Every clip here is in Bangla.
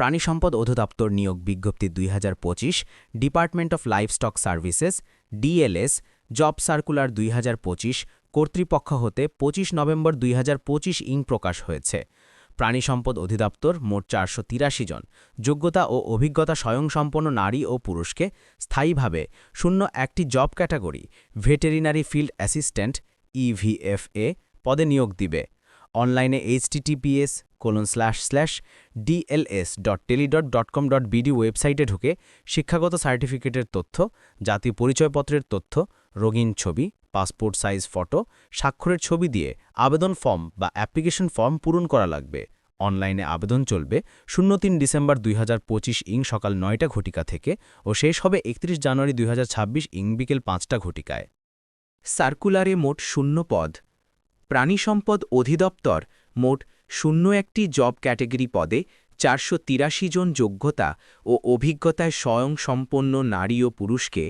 প্রাণী সম্পদ অধিদপ্তর নিয়োগ বিজ্ঞপ্তি দুই হাজার পঁচিশ, department of livestock services, DLS, job circular দুই হাজার পঁচিশ, কর্তৃপক্ষ হতে ২৫ নভেম্বর দুই হাজার পঁচিশ ইং প্রকাশ হয়েছে। প্রাণী সম্পদ অধিদপ্তর মোট চারশো তিরাশি জন। যোগ্যতা ও অভিজ্ঞতা স্বয়ংসম্পন্ন নারী ও পুরুষকে স্থায়ীভাবে শূন্য একটি job category, veterinary field assistant EVFA পদে নিয়োগ দিবে। অনলাইনে HTTPS colon slash slash DLS dot tele dot dot com dot BD ওয়েবসাইটে ঢুকে শিক্ষাগত সার্টিফিকেটের তথ্য, জাতীয় পরিচয়পত্রের তথ্য, রঙিন ছবি পাসপোর্ট সাইজ ফটো স্বাক্ষরের ছবি দিয়ে আবেদন ফর্ম বা অ্যাপ্লিকেশন ফর্ম পূরণ করা লাগবে। অনলাইনে আবেদন চলবে শূন্য তিন ডিসেম্বর দুই হাজার পঁচিশ ইং সকাল নয়টা ঘটিকা থেকে ও শেষ হবে একত্রিশ জানুয়ারি দুই হাজার ছাব্বিশ ইং বিকেল পাঁচটা ঘটিকায়। সার্কুলারে মোট শূন্য পদ। প্রাণী সম্পদ অধিদপ্তর মোট শূন্য একটি জব ক্যাটেগরি পদে চারশো তিরাশি জন যোগ্যতা ও অভিজ্ঞতায় স্বয়ংসম্পন্ন নারী ও পুরুষকে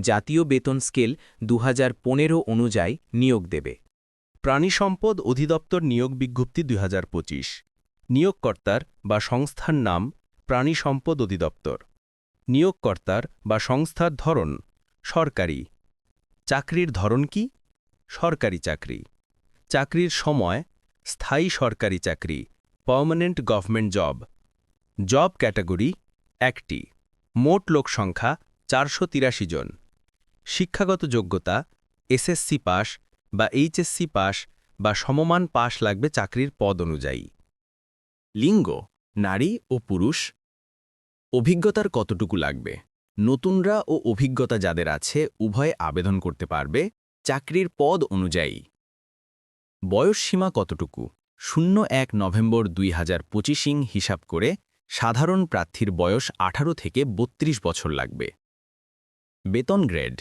জাতীয় বেতন স্কেল দু হাজার পনেরো অনুযায়ী নিয়োগ দেবে। প্রাণী সম্পদ অধিদপ্তর নিয়োগ বিজ্ঞপ্তি দু হাজার পঁচিশ। নিয়োগকর্তার বা সংস্থার নাম প্রাণী সম্পদ অধিদপ্তর। নিয়োগকর্তার বা সংস্থার ধরন সরকারি। চাকরির ধরন কি? সরকারি চাকরি। চাকরির সময় স্থায়ী সরকারি চাকরি permanent government job job category একটি। মোট লোক সংখ্যা চারশো তিরাশি জন। শিক্ষাগত যোগ্যতা এসএসসি পাস বা এইচএসসি পাস বা সমমান পাস লাগবে চাকরির পদ অনুযায়ী। লিঙ্গ, নারী ও পুরুষ, অভিজ্ঞতার কতটুকু লাগবে? নতুনরা ও অভিজ্ঞতা যাদের আছে, উভয়ে আবেদন করতে পারবে চাকরির পদ অনুযায়ী। বয়স সীমা কতটুকু? শূন্য এক নভেম্বর দুই হাজার পঁচিশিং হিসাব করে সাধারণ প্রার্থীর বয়স ১৮ থেকে ৩২ বছর লাগবে। বেতন গ্রেড,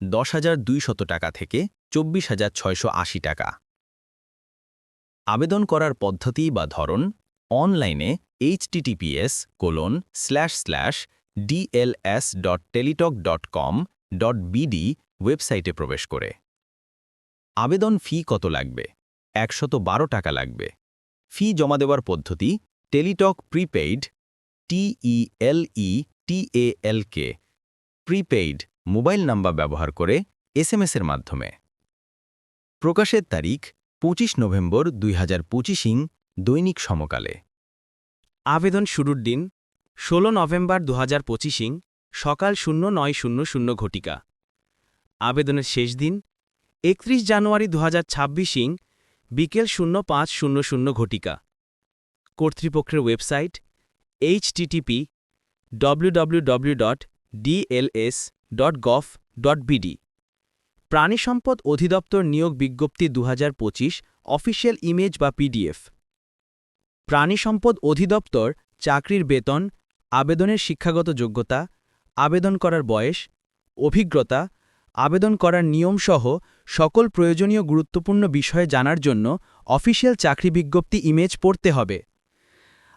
দশ হাজার দুইশত টাকা থেকে চব্বিশ হাজার ছয়শো আশি টাকা। আবেদন করার পদ্ধতি বা ধরন অনলাইনে HTTPS colon slash slash DLS dot Teletalk dot com dot BD ওয়েবসাইটে প্রবেশ করে। আবেদন ফি কত লাগবে? একশত টাকা লাগবে। ফি জমা দেওয়ার পদ্ধতি, Teletalk prepaid TELE TALK prepaid, mobile number ব্যবহার করে এসএমএসের মাধ্যমে। প্রকাশের তারিখ, পঁচিশ নভেম্বর দুই হাজার পঁচিশিং দৈনিক সমকালে। আবেদন শুরুর দিন ১৬ নভেম্বর দু হাজার পঁচিশিং সকাল শূন্য নয় শূন্য শূন্য ঘটিকা। আবেদনের শেষ দিন, একত্রিশ জানুয়ারি দু হাজার ছাব্বিশিং বিকেল শূন্য পাঁচ শূন্য শূন্য ঘটিকা। কর্তৃপক্ষের ওয়েবসাইট এইচটিটিপি www.dls.gov.bd প্রাণী সম্পদ অধিদপ্তর নিয়োগ বিজ্ঞপ্তি দু অফিসিয়াল ইমেজ বা পিডিএফ। প্রাণী সম্পদ অধিদপ্তর চাকরির বেতন, আবেদনের শিক্ষাগত যোগ্যতা, আবেদন করার বয়স, অভিজ্ঞতা, আবেদন করার নিয়মসহ সকল প্রয়োজনীয় গুরুত্বপূর্ণ বিষয়ে জানার জন্য অফিসিয়াল চাকরি বিজ্ঞপ্তি ইমেজ পড়তে হবে।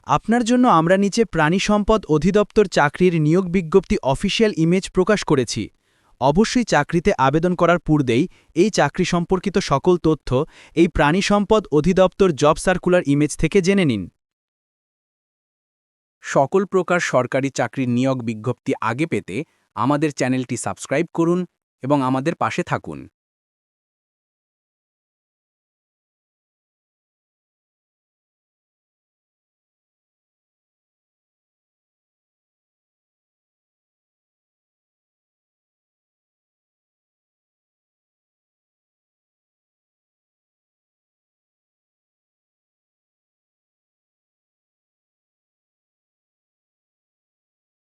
আপনার জন্য আমরা নিচে প্রাণী সম্পদ অধিদপ্তর চাকরির নিয়োগ বিজ্ঞপ্তি অফিসিয়াল ইমেজ প্রকাশ করেছি। অবশ্যই চাকরিতে আবেদন করার পূর্বেই এই চাকরি সম্পর্কিত সকল তথ্য এই প্রাণী সম্পদ অধিদপ্তর জব সার্কুলার ইমেজ থেকে জেনে নিন। সকল প্রকার সরকারি চাকরির নিয়োগ বিজ্ঞপ্তি আগে পেতে আমাদের চ্যানেলটি সাবস্ক্রাইব করুন এবং আমাদের পাশে থাকুন।